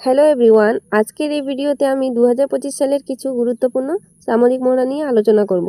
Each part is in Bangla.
হ্যালো এভরিওয়ান আজকের এই ভিডিওতে আমি দু হাজার পঁচিশ সালের কিছু গুরুত্বপূর্ণ সামরিক মহড়া নিয়ে আলোচনা করব।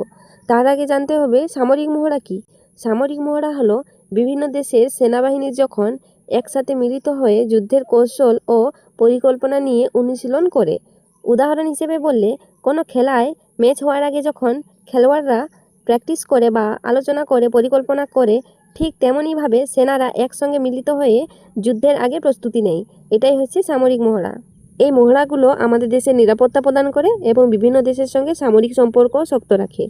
তার আগে জানতে হবে, সামরিক মহড়া কি? সামরিক মহড়া হলো বিভিন্ন দেশের সেনাবাহিনী যখন একসাথে মিলিত হয়ে যুদ্ধের কৌশল ও পরিকল্পনা নিয়ে অনুশীলন করে। উদাহরণ হিসেবে বললে, কোনো খেলায় ম্যাচ হওয়ার আগে যখন খেলোয়াড়রা প্র্যাকটিস করে বা আলোচনা করে, পরিকল্পনা করে ঠিক তেমনইভাবে সেনারা একসঙ্গে মিলিত হয়ে যুদ্ধের আগে প্রস্তুতি নেয়। এটাই হচ্ছে সামরিক মহড়া। এই মহড়াগুলো আমাদের দেশের নিরাপত্তা প্রদান করে এবং বিভিন্ন দেশের সঙ্গে সামরিক সম্পর্ক শক্ত রাখে।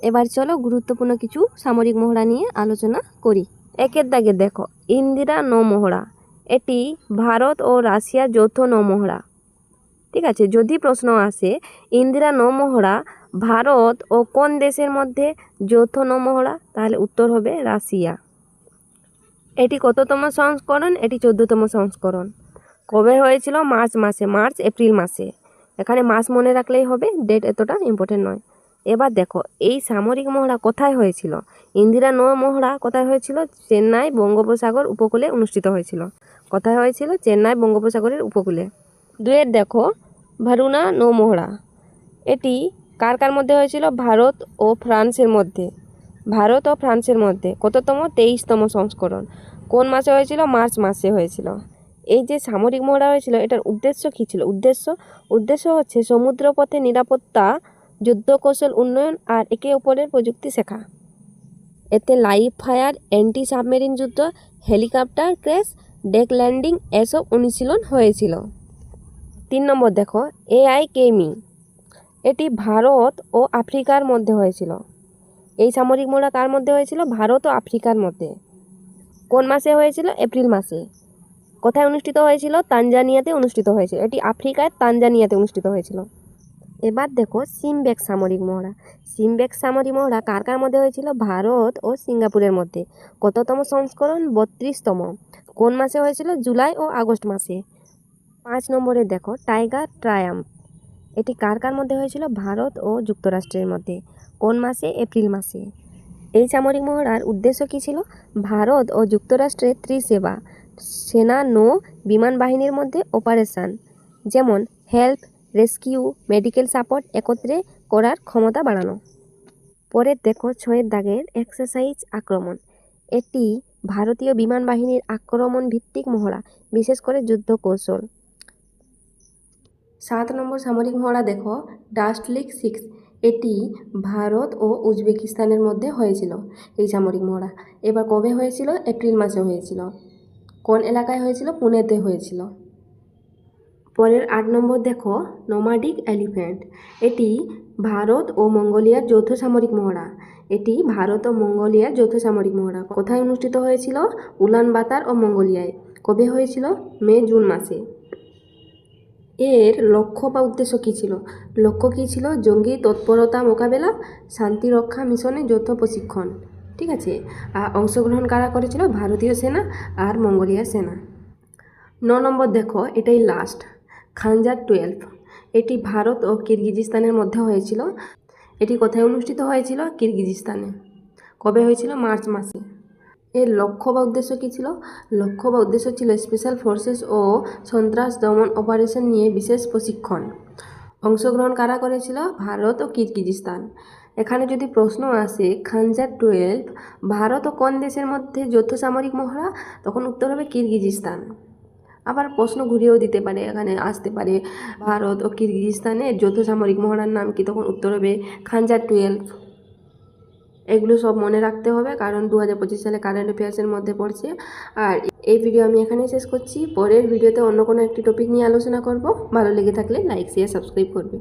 এবার চলো গুরুত্বপূর্ণ কিছু সামরিক মহড়া নিয়ে আলোচনা করি। একের দাগে দেখো, ইন্দিরা নৌমহড়া এটি ভারত ও রাশিয়ার যৌথ নৌমহড়া ঠিক আছে, যদি প্রশ্ন আসে, ইন্দিরা নৌমহড়া ভারত ও কোন দেশের মধ্যে যৌথ নৌমহড়া? তাহলে উত্তর হবে রাশিয়া। এটি কততম সংস্করণ? এটি চোদ্দতম সংস্করণ। কবে হয়েছিল? মার্চ মাসে, মার্চ, এপ্রিল মাসে। এখানে মাস মনে রাখলেই হবে ডেট এতটা ইম্পর্টেন্ট নয়। এবার দেখো, এই সামরিক মহড়া কোথায় হয়েছিল? ইন্দিরা নৌ মহড়া কোথায় হয়েছিল? চেন্নাই বঙ্গোপসাগর উপকূলে অনুষ্ঠিত হয়েছিল। কোথায় হয়েছিল? চেন্নাই বঙ্গোপসাগরের উপকূলে। দুয়ের দেখো, ভারুনা নৌ মহড়া এটি কার কার মধ্যে হয়েছিল? ভারত ও ফ্রান্সের মধ্যে। ভারত ও ফ্রান্সের মধ্যে। কততম? তেইশতম সংস্করণ। কোন মাসে হয়েছিল? মার্চ মাসে হয়েছিল। এই যে সামরিক মহড়া হয়েছিল, এটার উদ্দেশ্য কী ছিল? উদ্দেশ্য উদ্দেশ্য হচ্ছে সমুদ্রপথে নিরাপত্তা যুদ্ধ কৌশল উন্নয়ন আর একে অপরের প্রযুক্তি শেখা। এতে লাইভ ফায়ার অ্যান্টি সাবমেরিন যুদ্ধ, হেলিকপ্টার ক্র্যাশ, ডেক ল্যান্ডিং, এসব অনুশীলন হয়েছিল। তিন নম্বর দেখো এআই কেমি এটি ভারত ও আফ্রিকার মধ্যে হয়েছিল। এই সামরিক মোড়া কার মধ্যে হয়েছিল? ভারত ও আফ্রিকার মধ্যে। কোন মাসে হয়েছিল? এপ্রিল মাসে। কোথায় অনুষ্ঠিত হয়েছিল? তানজানিয়াতে অনুষ্ঠিত হয়েছিল। এটি আফ্রিকার তানজানিয়াতে অনুষ্ঠিত হয়েছিল। এবার দেখো সিমবেক সামরিক মহড়া সিমবেক সামরিক মহড়া কার কার মধ্যে হয়েছিল? ভারত ও সিঙ্গাপুরের মধ্যে। কততম সংস্করণ? বত্রিশতম। কোন মাসে হয়েছিল? জুলাই ও আগস্ট মাসে। পাঁচ নম্বরে দেখো টাইগার ট্রায়াম্প এটি কার কার মধ্যে হয়েছিল? ভারত ও যুক্তরাষ্ট্রের মধ্যে। কোন মাসে? এপ্রিল মাসে। এই সামরিক মহড়ার উদ্দেশ্য কী ছিল? ভারত ও যুক্তরাষ্ট্রের ত্রিসেবা, সেনা, নৌ, বিমান বাহিনীর মধ্যে অপারেশন, যেমন হেল্প, রেস্কিউ, মেডিকেল সাপোর্ট একত্রে করার ক্ষমতা বাড়ানো। পরের দেখো ছয়ের দাগের এক্সারসাইজ আক্রমণ। এটি ভারতীয় বিমান বাহিনীর আক্রমণ ভিত্তিক মহড়া, বিশেষ করে যুদ্ধ কৌশল। সাত নম্বর সামরিক মহড়া দেখো, ডাস্ট লিক সিক্স। এটি ভারত ও উজবেকিস্তানের মধ্যে হয়েছিল এই সামরিক মহড়া। এবার কবে হয়েছিল? এপ্রিল মাসে হয়েছিল। কোন এলাকায় হয়েছিল? পুনেতে হয়েছিল। পরের আট নম্বর দেখো, নোমাডিক এলিফ্যান্ট। এটি ভারত ও মঙ্গোলিয়ার যৌথ সামরিক মহড়া। এটি ভারত ও মঙ্গোলিয়ার যৌথ সামরিক মহড়া। কোথায় অনুষ্ঠিত হয়েছিল? উলানবাতার ও মঙ্গোলিয়ায়। কবে হয়েছিল? মে, জুন মাসে। এর লক্ষ্য বা উদ্দেশ্য কী ছিল? লক্ষ্য কী ছিল? জঙ্গি তৎপরতা মোকাবেলা, শান্তি রক্ষা মিশনে যৌথ প্রশিক্ষণ। ঠিক আছে? অংশগ্রহণ কারা করেছিল? ভারতীয় সেনা আর মঙ্গোলিয়া সেনা। ন নম্বর দেখো, এটাই লাস্ট খানজার টুয়েলভ এটি ভারত ও কিরগিজিস্তানের মধ্যে হয়েছিল। এটি কোথায় অনুষ্ঠিত হয়েছিল? কিরগিজিস্তানে। কবে হয়েছিল? মার্চ মাসে। এর লক্ষ্য বা উদ্দেশ্য কী ছিল? লক্ষ্য বা উদ্দেশ্য ছিল স্পেশাল ফোর্সেস ও সন্ত্রাস দমন অপারেশন নিয়ে বিশেষ প্রশিক্ষণ। অংশগ্রহণ কারা করেছিল? ভারত ও কিরগিজিস্তান। এখানে যদি প্রশ্ন আসে, খানজার টুয়েলভ ভারত ও কোন দেশের মধ্যে যৌথ সামরিক মহড়া? তখন উত্তর হবে কিরগিজিস্তান। আবার প্রশ্ন ঘুরিয়েও দিতে পারে, এখানে আসতে পারে, ভারত ও কিরগিজিস্তানের যৌথ সামরিক মহড়ার নাম কি? তখন উত্তর হবে খানজার টুয়েলভ এগুলো সব মনে রাখতে হবে, কারণ দু হাজার পঁচিশ সালে কারেন্ট অ্যাফেয়ার্সের মধ্যে পড়ছে। আর এই ভিডিও আমি এখানেই শেষ করছি। পরের ভিডিওতে অন্য কোনো একটি টপিক নিয়ে আলোচনা করব। ভালো লেগে থাকলে লাইক শেয়ার সাবস্ক্রাইব করবে।